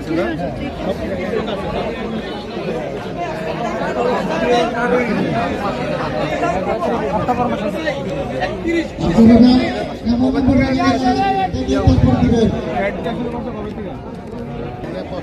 আপনারা কেমন করে আসেন তারপর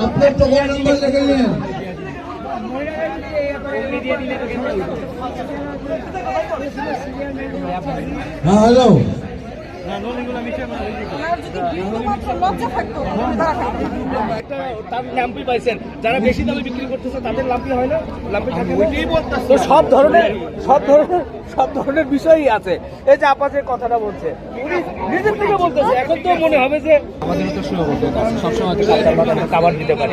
আপনার তো নাম্বার হ্যাঁ হ্যালো যারা বেশি দামে বিক্রি করতেছে তাদের লাম্পি হয় না? লাম্পি থাকে তো সব ধরনের সব ধরনের সব ধরনের বিষয়ই আছে। এই যে আপা যে কথাটা বলছে নিজের থেকে বলতেছে। এখন তো মনে হবে যে আমাদের তো শুরু করতে সবসময় খাবার দিতে পারি।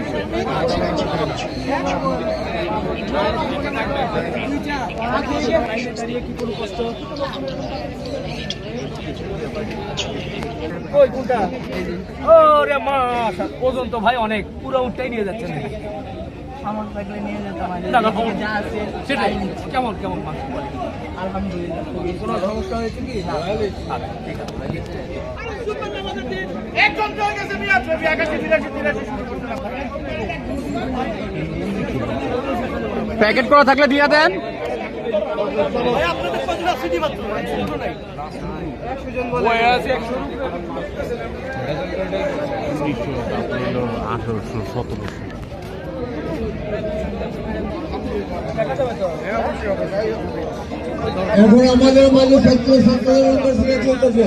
ওজন তো ভাই অনেক। পুরো উঠটাই নিয়ে যাচ্ছেন আমার থাকলে নিয়ে যেতাম আর না, না, এদিকে যা আছে সেটাই। তাই নিচ্ছি। কেমন কেমন আলহামদুলিল্লাহ কোনো সমস্যা হয়েছে কি? আচ্ছা, ঠিক আছে। প্যাকেট করা থাকলে দিয়ে দেন। আঠারোশো সতেরোশো এখন আমাদের মাঝে নম্বর সিরিয়াল চলতেছে।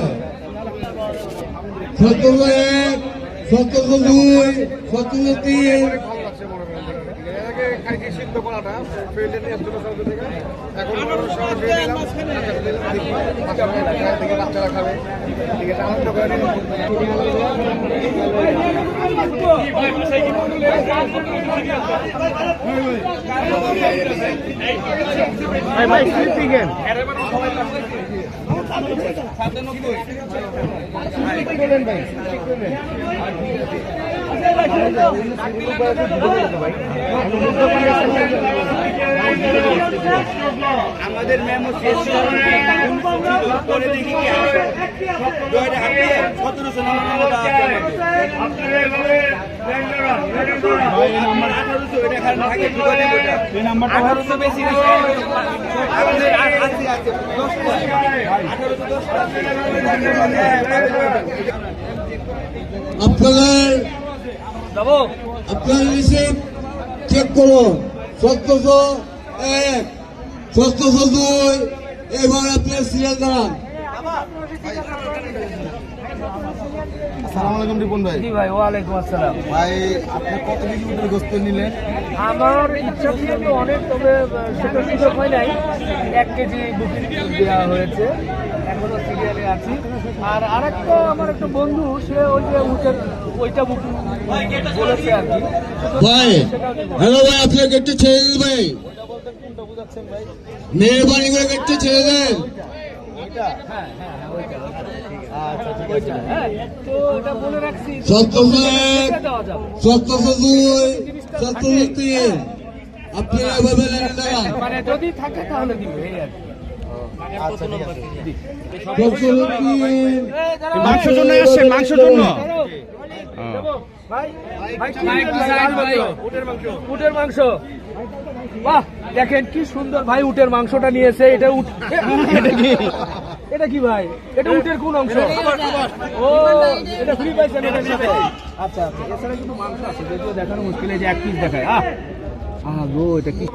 সত্তরশো এক সত্তরশো দুই সত্তরশো তিন ভাই ভাই স্লিপিং এর আমাদের মেমো শেষ করে দেখি কি হাতে সতেরোশো আঠারোশো এটা খালি থাকে আঠারোশো বেশি আছে আছে। দশটা আঠারোশো দশটা আপনাদের আপনার রিসিপ্ট চেক করুন সত্তরশো এক সত্তরশো দুই এবার আপনার সিরিয়াল দাঁড়ান। সালাম আলাইকুম রিপন ভাই। জি ভাই ওয়ালাইকুম আসসালাম। ভাই আপনি কত কেজি উঠে গোস্ত নিলেন? আমার ইচ্ছা ছিল তো অনেক তবে সেটা সুযোগ হয় নাই। এক কেজি বুকিং দেওয়া হয়েছে। এখনও সিরিয়ালে আছি। আর আরেকটা আমার একটা বন্ধু সে ওই যে উটের ওইটা বুকিং বলেছে আর কি। ভাই হ্যালো ভাই আপনাকে একটু ছেড়ে দিন ভাই। মেহরবানি করে একটু ছেড়ে দেন। দুই তিন। আপনারা এভাবে মানে যদি থাকে তাহলে দিবে মাংসের জন্য আসছেন মাংসের জন্য। দাঁড়াও। দেবো, ভাই, ভাই, কি নিবেন? উটের মাংস। বাহ দেখেন কি সুন্দর ভাই উটের মাংসটা নিয়েছে। এটা উট এটা কি? এটা কি ভাই? এটা উটের কোন অংশ? ও এটা ফ্রি পাইছেন আচ্ছা আচ্ছা এছাড়া কিন্তু মাংস আছে যদিও দেখানো মুশকিল এই যে এক পিস দেখায়। আহ এটা কি?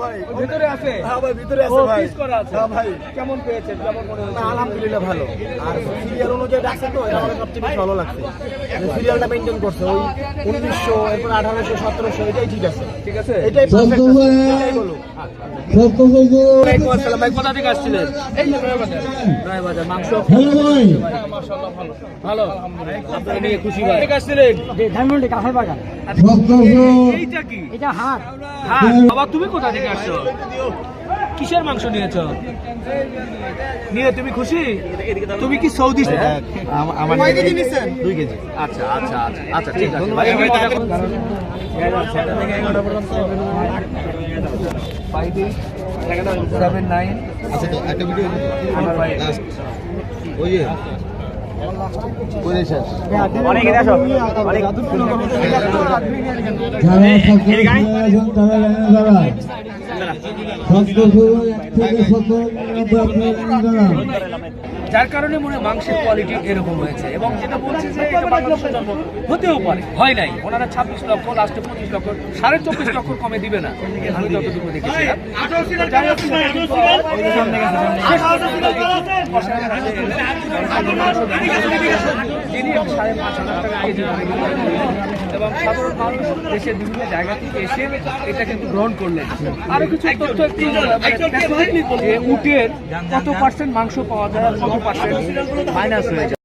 ভিতরে আছে? হ্যাঁ ভাই ভিতরে আছে ভাই। করা আছে। হ্যাঁ ভাই। কেমন পেয়েছেন? কেমন মনে হচ্ছে? আলহামদুলিল্লাহ ভালো। আর সিরিয়াল অনুযায়ী ডাকছে তো এটা আমার সবচেয়ে বেশি ভালো লাগছে। সিরিয়ালটা মেনটেন করছে ওই উনিশশো এরপর আঠারোশো সতেরোশো এটাই ঠিক আছে। ঠিক আছে? এটাই আছে, এটাই বলো। কি? এটা হাট? বাবা তুমি কোথা থেকে আসছো? কিসের মাংস নিয়েছো? নিয়ে তুমি খুশি? তুমি কি সৌদি? থেকে? আমার দুই কেজি। আচ্ছা আচ্ছা আচ্ছা আচ্ছা ঠিক আছে। ভাই, আচ্ছা তো একটা ভিডিও আমার ওই যে করে শেষ যারা সপ্তশো আছেন তারা লেনে দাঁড়ান সপ্তশো এক থেকে সত্তর যার কারণে মনে হয় মাংসের কোয়ালিটি এরকম হয়েছে। এবং যেটা বলছে যে জন্ম হতেও পারে। হয় নাই। ওনারা ছাব্বিশ লক্ষ লাস্টে পঁচিশ লক্ষ সাড়ে চব্বিশ লক্ষ কমে দিবে না। আমি যতটুকু দেখেছিলাম যিনি সাড়ে পাঁচ হাজার টাকা কেজি দরে বিক্রি করলেন এবং সাধারণ মানুষ দেশের বিভিন্ন জায়গা থেকে এসে এটা কিন্তু গ্রহণ করলেন। আরও কিছু তথ্য একটু মানে উটের কত পার্সেন্ট মাংস পাওয়া যায় পার্সেন্ট মাইনাস হয়ে যায়।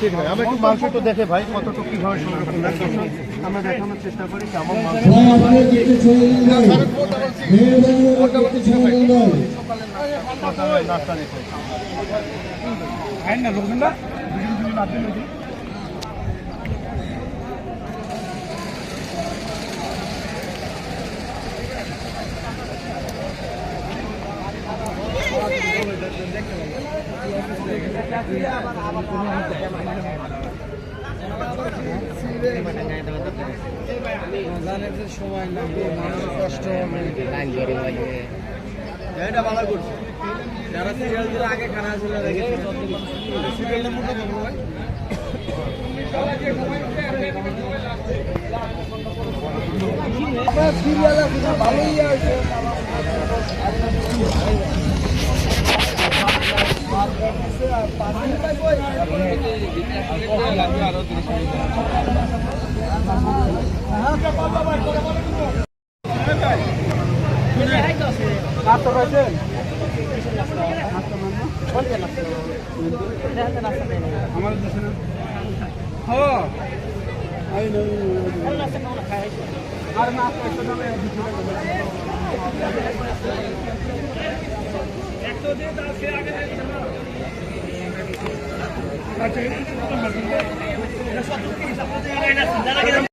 ঠিক ভাই আমরা একটু দেখে ভাই কতটুকু কীভাবে সংরক্ষণ আমরা দেখানোর চেষ্টা করি কেমন মাংস। কষ্ট যারা সিরিয়াল খানা ছিল সিরিয়ালটা সিরিয়াল ভালোই আছে। আমার দিছে না হ্যাঁ আই নো আর না একশো দিয়ে তার সে আগে Kita ada satu kes yang ada lah. sebenarnya kita